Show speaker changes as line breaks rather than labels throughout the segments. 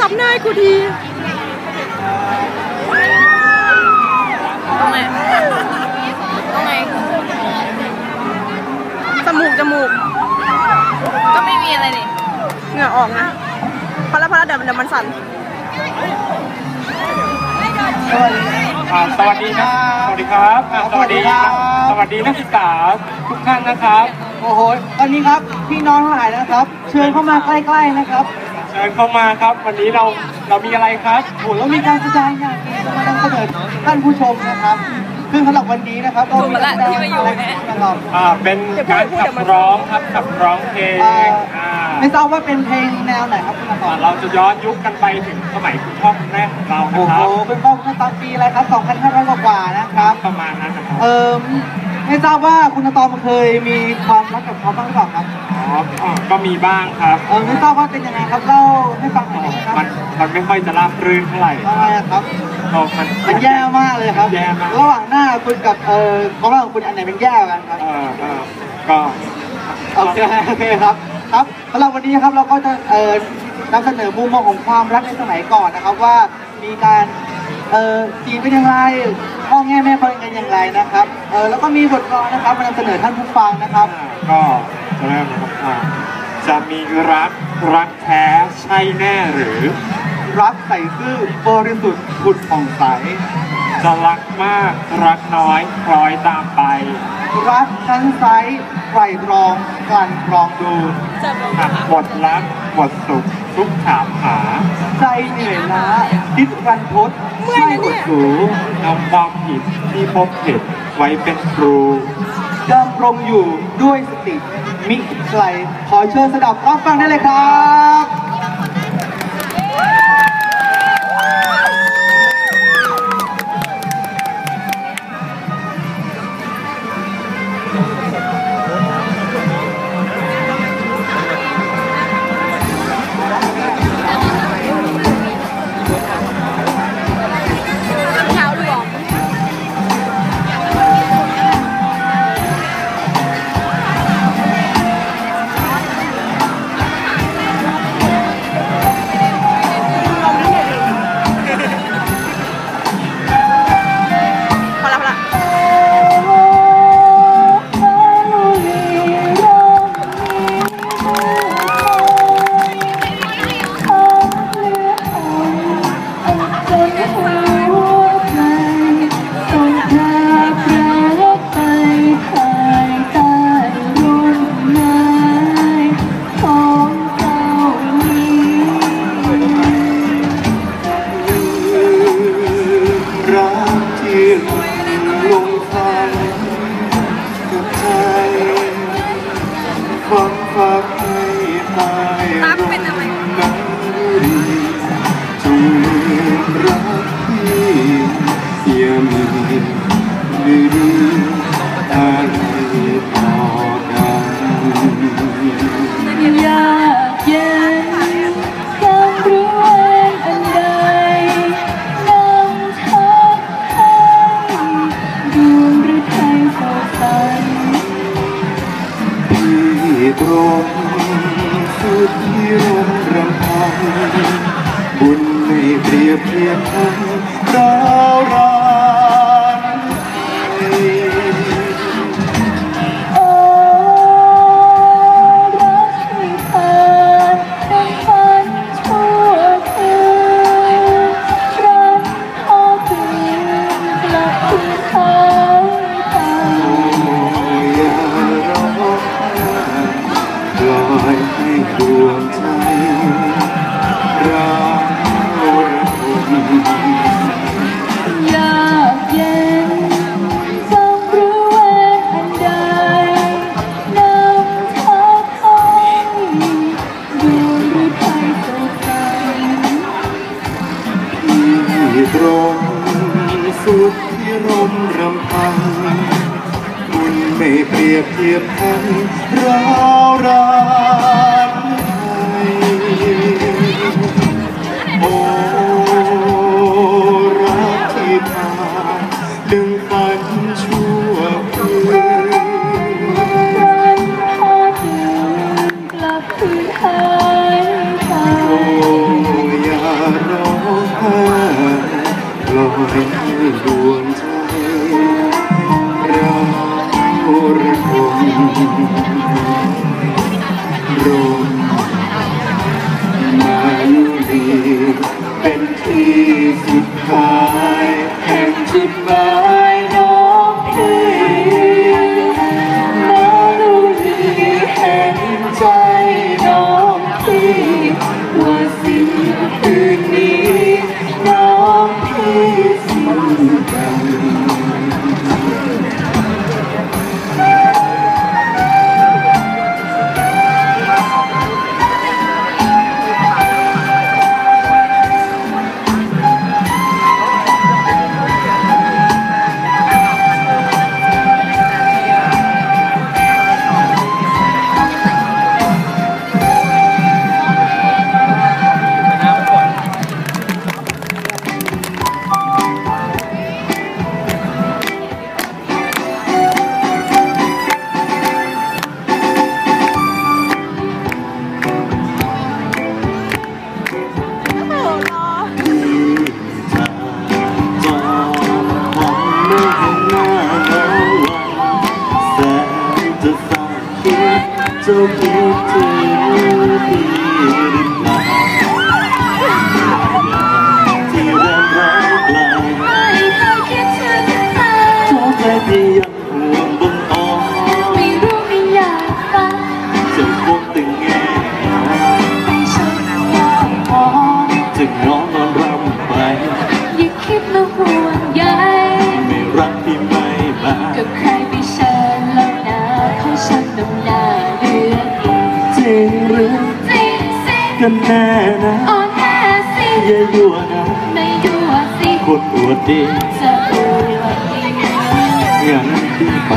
ซับหน้าให้กูที
ตรงไหนตรงไหน
จมูกจมูก
ก็ไม่มีอะไรนี่
เหงื่อออกนะพอแล้วพอแล้วเดี๋ยวเดี๋ยวมันสั่น
อ่าสวัสดีนะสวัสดีครับอ่าสวัสดีครับสวัสดีนักศึกษาทุกท่านนะครับ
โอ้โหตอนนี้ครับพี่น้องทั้งหลายนะครับ เชิญเข้ามาใกล้ๆนะครับ
เชิญเข้ามาครับ วันนี้เราเรามีอะไรครับ
โอ้โหแล้วมีการแสดงอย่างดีจะมานำเสนอท่านผู้ชมนะครับ ซึ่งสำหรับวันนี้นะครับเรามีการแสดงนะครับ
อ่าเป็นการขับร้องครับขับร้องเพลง
เอ่อ
อ่า
ไม่ทราบว่าเป็นเพลงแนวไหนครับคุณตอ
อ่านเราจะย้อนยุคกันไปถึงสมัยคุณพ่อคุณแม่ของเรานะ
โอ้
ค
โห
รับ
เป็นป้องกันตอนปีอะไรครับ2,500กว่าๆนะครับ
ประมาณนั้นนะครับ
เอ่อไม่ทราบว่าคุณตอมเคยมีความรักกับเขาบ้างหรือเปล่าครับ
อ๋ออ๋อก็มีบ้างครับ
เออไม่ทราบว่าเป็นยังไงครับเล่าให้ฟังหน่อยได้ไหมครับ
มันมันไม่ค่อยจะราบรื่นเท่าไหร่
ทำไมอะครับ
เรามัน
มันแย่มากเลยครับ
แย่มาก
ระหว่างหน้าคุณกับเอ่อของเราของคุณอันไหนเป็นแย่กว่ากันครับ
เออเออก็
โอเคโอเคครับ ครับสำหรับวันนี้ครับเราก็จะเอ่อนำเสนอมุมมองของความรักในสมัยก่อนนะครับว่ามีการเอ่อจีบเป็นอย่างไรพ่อแง่แม่เขาเป็นกันอย่างไรนะครับเออแล้วก็มีบทกลอนนะครับมานำเสนอท่านผู้ฟังนะครับ
ก็จะ เริ่มนะครับอ่าจะมีรักรักแท้ใช่แน่หรือ
รักใส่ซื่อบริสุทธิ์ผุดผ่องใส
จะรักมากรักน้อยคล้อยตามไป
รักชั้นไซไตรตรองกลั่นกรองดู
หากหมดรักหมดสุขทุกถามหา
ใจเหนื่อยล้าคิดรันทดใช่อดสู
นำความผิดที่พบเห็นไว้เป็นครู
ดำรงอยู่ด้วยสติ มิไกลขอเชิญสดับรับฟังได้เลยครับ ความ Thank you. ด
เจ้าคิ
ด
ถึง
พี่หรือเปล่าที่แรงร้ายไกล
ไม่เคยคิดถึงเธอ
ทุกใจที่ยังห่วงบนอ้อ
ไม่รู้ไม่อยากฟัง
จะพวกตึงแง่
ให้ฉันมองมอง
จึงน้องนอนรำไป
อย่าคิดมาห่วงใย สิ
กันแน่นะ
อ่อนแอสิ
อย่ายั่วนะ
ไม่ยั่วสิ
คนอวดดี
จะอวดดี
งั้นที่ไป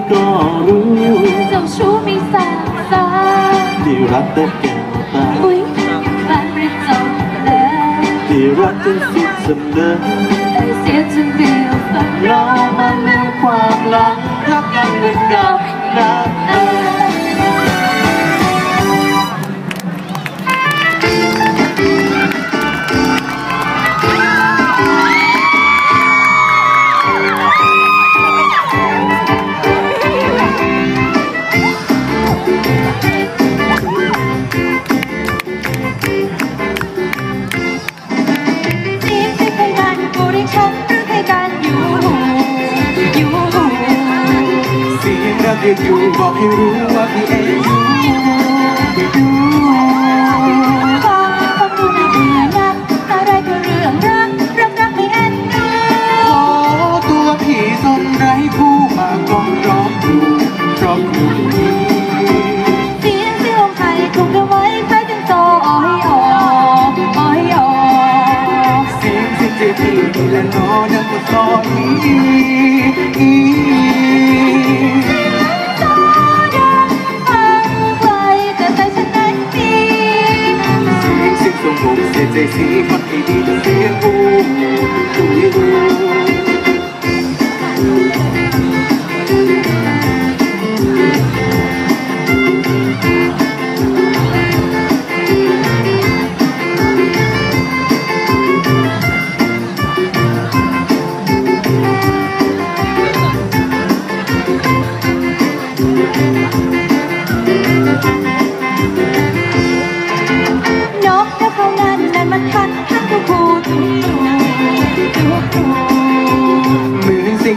กพี่ก็รู้
เจ้าชู้มีสา
ง
สา
ยที่
รั
ก
แต่
แก้วตา
อุ้ยบ้านประจบเลย
ที่รักจนสุดเสมอ
เอ่ยเสียจนเบื่อฟัง
เรามาลืมความหลังรักกันเหมือนเก่านะ
สีย
งรักเรียกอยู่บอกให้รู้ว่าพี่เออยู่อยู่
ดูน่าเบื่อนักอะไรก็เรื่องรักรักรักมีเอ็นดู
ขอตัวพี่ตนไร้ผู้มากอนร้องดูเพราะคุณนี้
เสียงเสียงใครคงจะไว้ใครจึงโตอ้อยออกอ้อยออก
เสียงสิ่งที่พี่และน้องยังมาสอนนี้ สียงสิ่งสมบูรณ์เ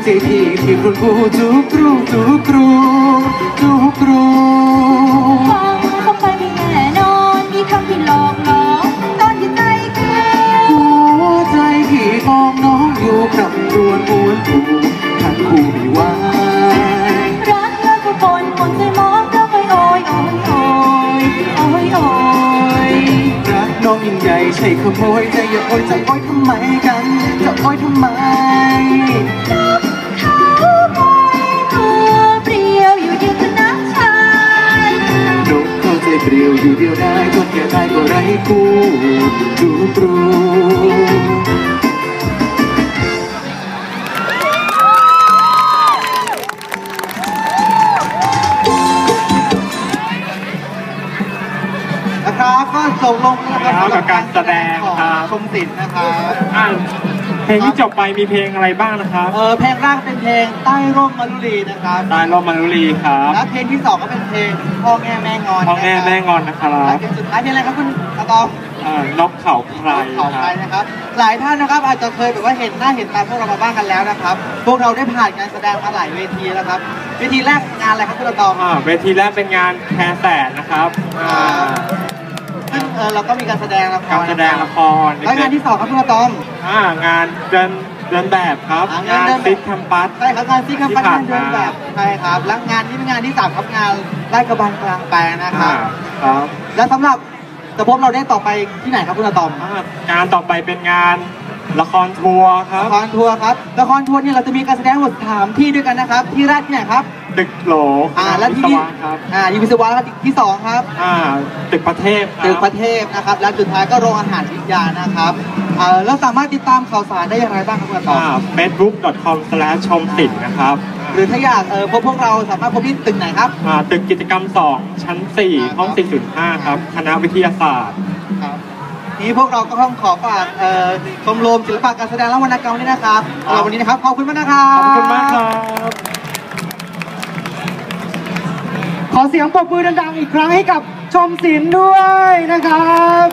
มื
อนเสียงใจพี่ที่คุณครูทุกครูทุกครูทุกครู
ฟังเข้าไปไม่แน่นอนมีคำที่หลอกหลอนตอนที่ใจแค่
หัวใจพี่ของน้องอยู่คำรวนมวนผูขันคู่ไม่ไหว
รักแล้วก็ปนปนใจมองแล้วไปโอยโอยโอยโอยโอย
รักน้องยิ่งใหญ่ใช่ขโมยใจอย่าโอยจะโอยทำไมกันจะโอยทำไม เข้าใจเปลี่ยวอยู่เดียวได้จนแก่ตายก็ไร้คู่ทุกครูนะครับก็จบลงแล้วนะครับ
กับการแสดง
ของ
ครับ
ชมศิลป์นะครับ
อะเพ ลงที่จบไปมีเพลงอะไรบ้างนะครับ
เออเพลงแรกเป็นเพลงใต้ร่มมะลุรีนะครับ
ตายรอบมารุลีครับ
และเพลงที่สองก็เป็นเพลงพ่อแง่แม่งอน
พ่อแม่แม่งอนนะครั
และ
บ
เพลงสุดท้ายเพลงอะไรครับคุณอาตอม
เอ่อนกเขาใคร
เขา
ค
ไท
รับ
ยนะครับ หลายท่านนะครับอาจจะเคยแบบว่าเห็นหน้าเห็นตาพวกเรามาบ้างกันแล้วนะครับ พวกเราได้ผ่านการแสดงมาหลายเวทีแล้วครับ เวทีแรกงานอะไรครับคุณอาตอม
อ่าเวทีแรกเป็นงานแคร์แสนนะครับอ่า
ซึ่งเออเราก็มีการแสดงละคร
การแสดงละคร
แล้วงานที่สองครับคุณอาตอม
อ่างานเดินเดินแบบครับ
อ่างางา
นน
เดินแบบ
ซิดแคมปัส
ใช่ครับงานซีคัมปัน
ที่ผ่าน
เดิน
มา
แบบใช่ครับแล้วงานนี้เป็นงานที่สามครับงานไล่กระบาลกลางแปลงนะค
อ่า
รับ
ครับ
แล้วสำหรับจะพบเราได้ต่อไปที่ไหนครับคุณอาตอม
อ่างานต่อไปเป็นงานละครทัวร์ครับ
ละครทัวร์ครับ ละครทัวร์เนี่ยเราจะมีการแสดงทั้งหมดสามที่ด้วยกันนะครับ ที่แรกที่ไหนครับ
ตึกโหล
อ่า และที่
วิ
นี่
ศวะครับ
อ่ายูวิศวะครับที่สองครับ
อ่า ตึกประเทศครับ
ตึกประเทศนะครับ และสุดท้ายก็โรงอาหารวิทยานะครับ เอ่อแล้วสามารถติดตามข่าวสารได้อย่างไรบ้างครับคุณอาตอม
อ่า facebook.com ชมสินนะครับ
หรือถ้าอยากเออพบพวกเราสามารถพบที่ตึกไหนครับ
อ่าตึกกิจกรรม 2 ชั้น 4 ห้อง 405 ครับ คณะวิทยาศาสตร์
ครับนี้พวกเราก็ต้องขอฝากเอ่อชมรมศิลปะการแสดงและวรรณกรรมด้วยนะครับสำหรับวันนี้นะครับขอบคุณมากนะครับ
ขอบคุณมากครับ
ขอเสียงปรบมือดังๆอีกครั้งให้กับชมศิลป์ด้วยนะครับ